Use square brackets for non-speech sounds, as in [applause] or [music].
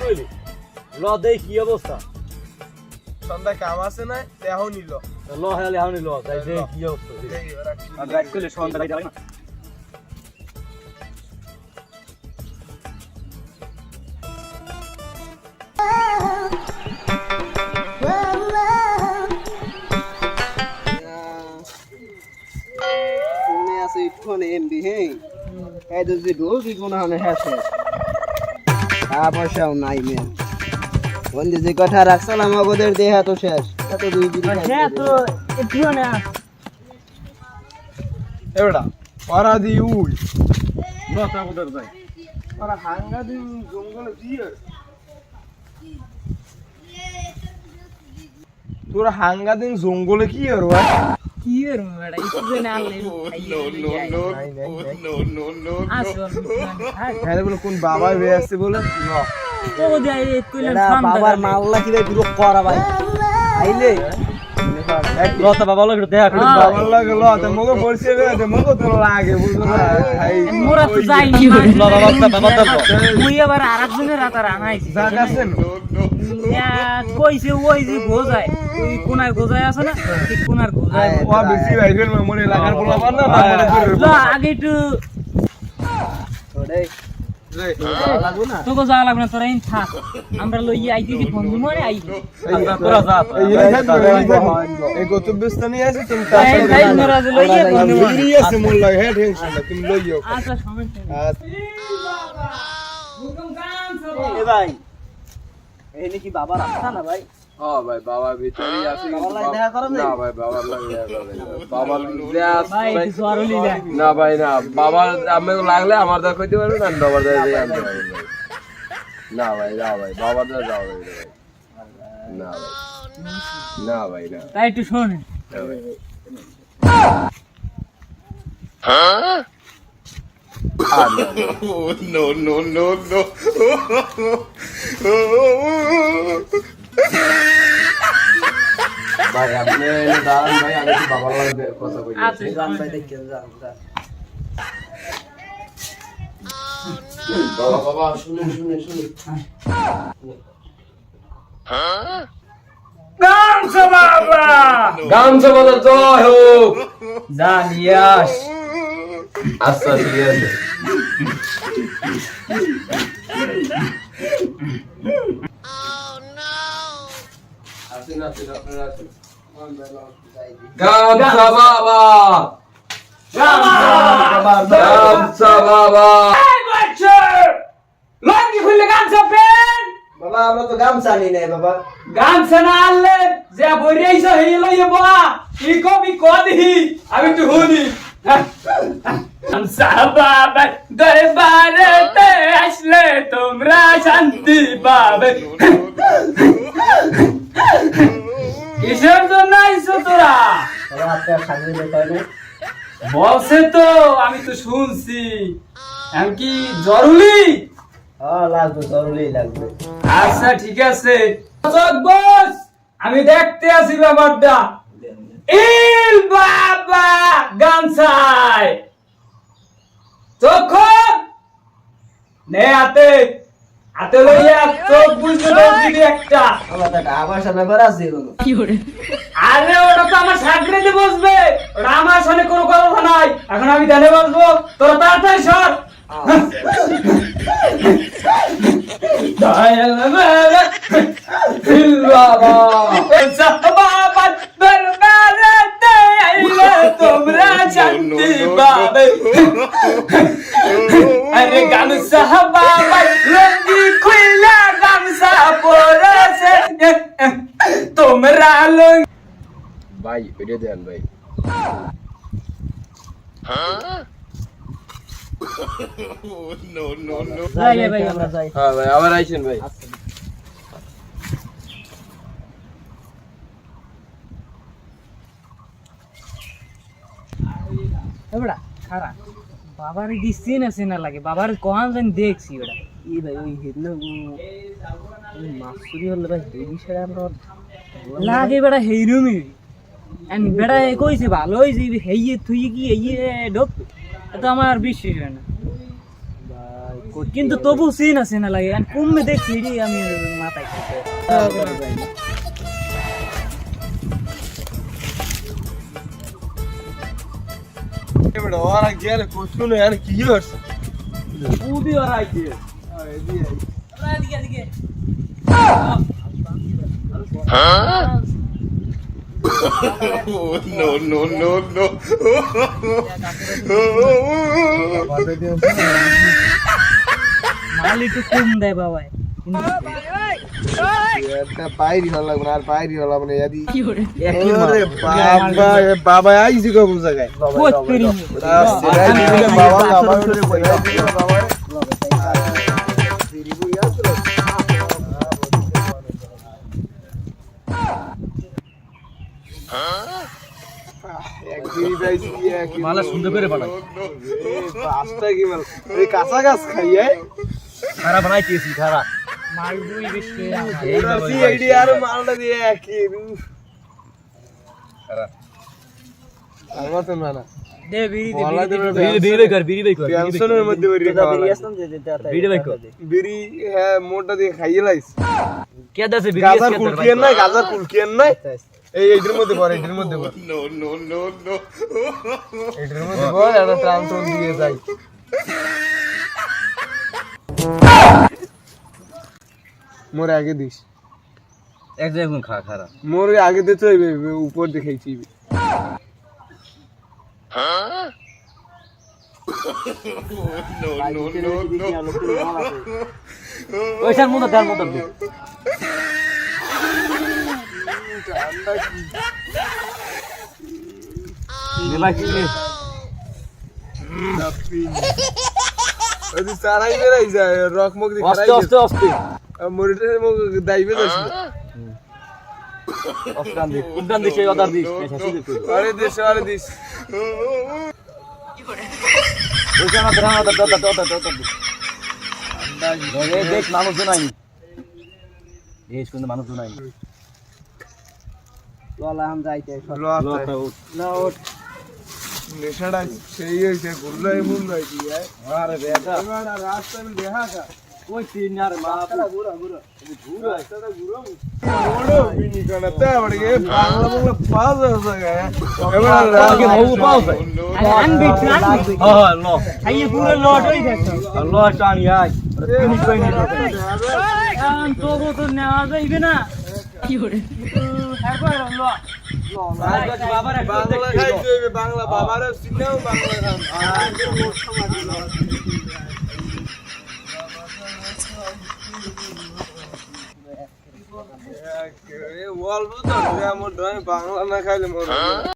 করলি। ল দেই কি অবস্থা? সন্ধ্যা কাম আছে না তেও নিল। ল হেলে হাউনি ল তাই দেই কি অবস্থা? করলে সন্ধ্যা গাইড লাগে না? এমবি হ্যাঁ এই যে ঢোল কি কোনো হানে হ্যাসে টাকা পয়সাও নাই মেন বন্ধু যে কথা রাখছিলাম আমাদের দেহা তো শেষ। এত দুই দিন হ্যাঁ তো এটিও না। ওরা দি উই। ল তা ওদের যাই ওরা হাঙ্গা দিন জঙ্গলে দিয়ে। তোরা হাঙ্গা দিন জঙ্গলে কি আর ভাই কি হ্যাঁ কোন বাবা বে আসছে বলে বাবার মাল্লা কি ভাই পুরো করা ভাই আইলে ল তা বাবা লোক দেখা করে। হ্যাঁ। বাবার লাগে মগো পড়ছে বে মগো তো লাগে বুঝছ ভাই মোরা তো যাইনি ল বাবা তা বাবা তা মুই আবার আরেকজনের রাতা রানাইছি জাগ আছে না? কইছে ওই যে গোজায়। ওই কোনার গোজায় আছে না? ঠিক কোনার গোজায়। ও বেশি ভাই মনে লাগার বলা না করে ল আগে একটু তোকে যাওয়া লাগবে না তোরা ইন থাক। আমরা লই আইতেছি বন্ধু মরে আই তোরা যা এই গতব্যস্থানে আছে তুমি এই ভাই মোরা যে লই বন্ধু মরে আছে মোর লাগে হ্যাঁ টেনশন না তুমি লইও আচ্ছা সমস্যা এ ভাই এই নাকি বাবার আস্থা না ভাই? হ্যাঁ ভাই আছে দেখা না ভাই বাবার লাগে না। ভাই না ভাই না আমি লাগলে আমার দেখা করতে পারবে না বাবার দেখা দিয়ে আনতে পারবে না। ভাই না ভাই বাবার যাবে না ভাই না ভাই না ভাই না তাই একটু শোন না ভাই আর না, না। ভাই আপনি দাঁড়ান ভাই আমি একটু বাবার লাগে কথা বলি আচ্ছা। ভাই দেখেন যান যান। বাবা বাবা শুনুন শুনুন শুনুন। গামছা বলো জয় হোক। জানিয়াস আচ্ছা ঠিক আছে। আসেন গামছা বাবা গামছা বাবা লঙ্গি খুললে গামছা পেন বাবা আমরা তো গামছা নি নাই বাবা। গামছা না আনলে যে বইরেইছ হেই লইয়ে বা ই কবি কদি আমি তো হুনি গামছা বাবা দরবারেতে আসলে তোমরা শান্তি পাবে কিসের জন্য আইছো তোরা বাবা আপনার সামনে দেখায় না বলছে তো আমি তো শুনছি। এমনকি জরুরি? হ্যাঁ লাগবে জরুরি লাগবে। আচ্ছা ঠিক আছে। বস আমি দেখতে আছি ব্যাপারটা। ইল বাবা গামছাই তখন নে হাতে। হাতে লইয়া চোখ বুঝতে দিবি একটা। বাবা আরে ওটা তো আমার বসবে। ওটা আমার সামনে কোনো কথা নাই। এখন আমি ধানে বসবো। তোরা তাড়াতাড়ি সর। তোমরা শান্তি পাবে। [laughs] আরে গামছা বাবা লঙ্গি খুইলা গামছা পরেছে তোমরা লঙ্গি ভাই এটা দেন ভাই যাই রে ভাই আমরা যাই হ্যাঁ ভাই আবার আইছেন ভাই এবড়া খারাপ বাবার দিচ্ছি না চেনা লাগে। বাবার কহান জানি দেখছি ওটা ই ভাই ওই হেদনা মাসুরি হলে ভাই এই বিষয়ে আমরা। লাগে বেড়া হেইরুমি। এন বেড়া কইছে ভালো হইছে হেইয়ে তুই কি হেইয়ে ঢোক। তো আমার বিশ্বাস হয় না। ভাই কিন্তু তবু সিন আছে না লাগে। আমি কমে দেখছি রে আমি মাথায় ওরা গেলে কি এদিকে এদিকে। মাল একটু কম দেয় বাবাই হল লাগবে আর হল লাগবে ইয়াদি একই আরে বাবা এ বাবা আইছি কো বুঝা গায় কোচ করি বাবা মালা সুন্দর করে বানাই। পাঁচটা কি মাল এই কাঁচা গাছ খাইয়ে খারা খারা। মাল দুই বেশি এই আইডি আর মালটা দিয়ে কি না মোটা দিয়ে খাইয়ে লাইস। কে দাসে গাজার কুলকিয়েন নাই গাজার কুলকিয়েন নাই? এই এইটার মধ্যে পড়ে এইটার মধ্যে পড়ে নো নো নো নো এইটার মধ্যে পড়ে একটা ট্রান্সফার দিয়ে যাই। মোরে আগে দিস। এক জায়গায় খা খারা মোরে আগে দিতে হইবে উপর দেখাইছি ওইটার মধ্যে তার মধ্যে ওই সারাই বেরাই যায় রক মক দিয়ে আস্তে আস্তে আস্তে মোরে মক দাইবে যাস অফটান দে উদ্যান দিছে অদার দিস। শাসি দে আরে দিস আরে দিস ওইখানে ধরা না দাদা দাদা দাদা দাদা দাদা দেখ মানুষ নাই এই শুনে মানুষ নাই ললা হাম যাইতে লট নেশাটা সেই হয়েছে ঘুরলো এমন নয় কি আরে বেটা এবার রাস্তা আমি দেখা কা ওই তিন আর বাপ ওড়ো বিনি কানা তা বড়গে বাংলা বাংলা পাস হয়ে গয়া এবার আগে বহু পাও যায় আন বিট আন বিট হ্যাঁ ল খাইয়ে পুরো লট হই দেখো লট আনি আই ফিনিশ কই নি আন তো গো তো নেওয়া যাইবে না কি করে একবার ল বাবার বাংলা বাবারে শিখাও বাংলা অল্প তো আমার বাংলা না খাইলে মোর